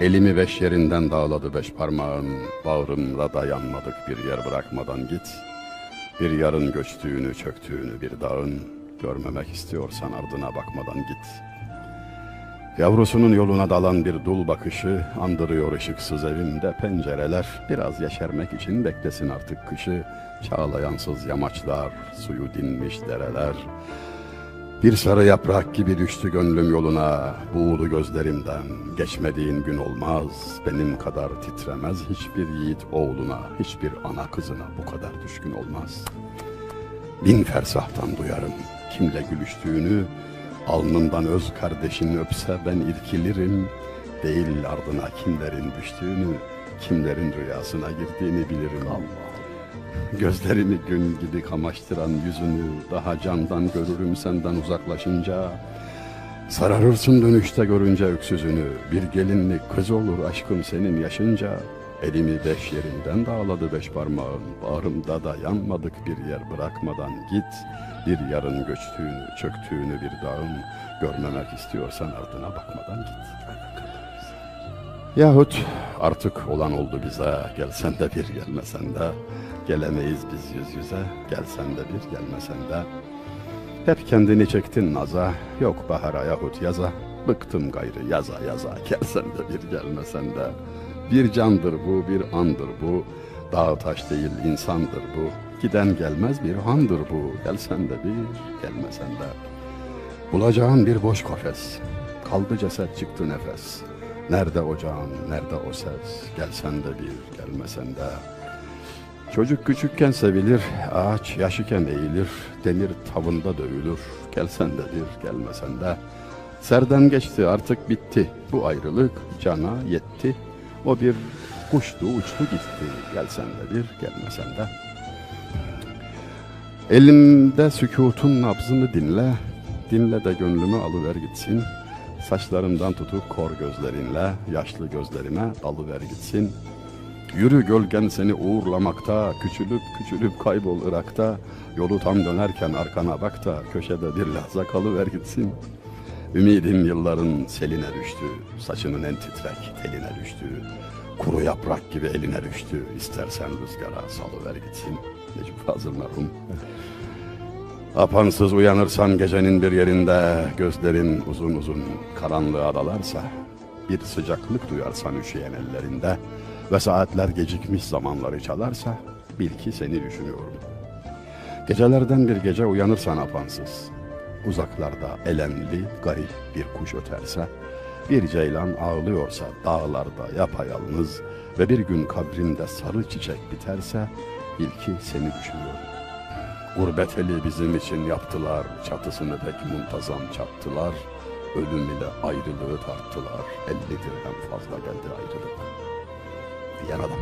Elimi beş yerinden dağladı beş parmağın, bağrımda dayanmadık bir yer bırakmadan git. Bir yarın göçtüğünü, çöktüğünü bir dağın, görmemek istiyorsan ardına bakmadan git. Yavrusunun yoluna dalan bir dul bakışı, andırıyor ışıksız evimde pencereler, biraz yeşermek için beklesin artık kışı, çağlayansız yamaçlar, suyu dinmiş dereler, bir sarı yaprak gibi düştü gönlüm yoluna, buğulu gözlerimden. Geçmediğin gün olmaz, benim kadar titremez hiçbir yiğit oğluna, hiçbir ana kızına bu kadar düşkün olmaz. Bin fersahtan duyarım kimle gülüştüğünü, alnından öz kardeşin öpse ben irkilirim. Değil ardına kimlerin düştüğünü, kimlerin rüyasına girdiğini bilirim. Gözlerimi gün gibi kamaştıran yüzünü daha candan görürüm senden uzaklaşınca. Sararırsın dönüşte görünce öksüzünü. Bir gelinlik kız olur aşkım senin yaşınca. Elimi beş yerinden dağladı beş parmağın. Bağrımda da yanmadık bir yer bırakmadan git. Bir yarın göçtüğünü, çöktüğünü bir dağın. Görmemek istiyorsan ardına bakmadan git. Yahut artık olan oldu bize, gelsen de bir gelmesen de, gelemeyiz biz yüz yüze, gelsen de bir gelmesen de. Hep kendini çektin naza, yok bahara yahut yaza, bıktım gayrı yaza yaza, gelsen de bir gelmesen de. Bir candır bu, bir andır bu, dağ taş değil insandır bu, giden gelmez bir handır bu, gelsen de bir gelmesen de. Bulacağın bir boş kafes, kaldı ceset çıktı nefes. Nerede ocağın, nerede o ses, gelsen de bir, gelmesen de. Çocuk küçükken sevilir, ağaç yaşıken eğilir, demir tavında dövülür, gelsen de bir, gelmesen de. Serden geçti artık bitti, bu ayrılık cana yetti. O bir kuştu uçtu gitti, gelsen de bir, gelmesen de. Elimde sükutun nabzını dinle, dinle de gönlümü alıver gitsin. Saçlarımdan tutup kor gözlerinle, yaşlı gözlerime alıver gitsin. Yürü gölgen seni uğurlamakta, küçülüp küçülüp kaybol Irak'ta. Yolu tam dönerken arkana bak da, köşede bir lahza kalıver gitsin. Ümidim yılların seline düştü, saçının en titrek teline düştü. Kuru yaprak gibi eline düştü, istersen rüzgara salıver gitsin. Necip Fazıl merhum. Apansız uyanırsan gecenin bir yerinde Gözlerin uzun uzun karanlığa dalarsa Bir sıcaklık duyarsan üşüyen ellerinde Ve saatler gecikmiş zamanları çalarsa Bil ki seni düşünüyorum Gecelerden bir gece uyanırsan apansız Uzaklarda elenli garip bir kuş öterse Bir ceylan ağlıyorsa dağlarda yapayalnız Ve bir gün kabrinde sarı çiçek biterse Bil ki seni düşünüyorum Gurbet eli bizim için yaptılar, çatısını pek muntazam çattılar. Ölüm ile ayrılığı tarttılar, elli dirhem fazla geldi ayrılık. Diyen adam.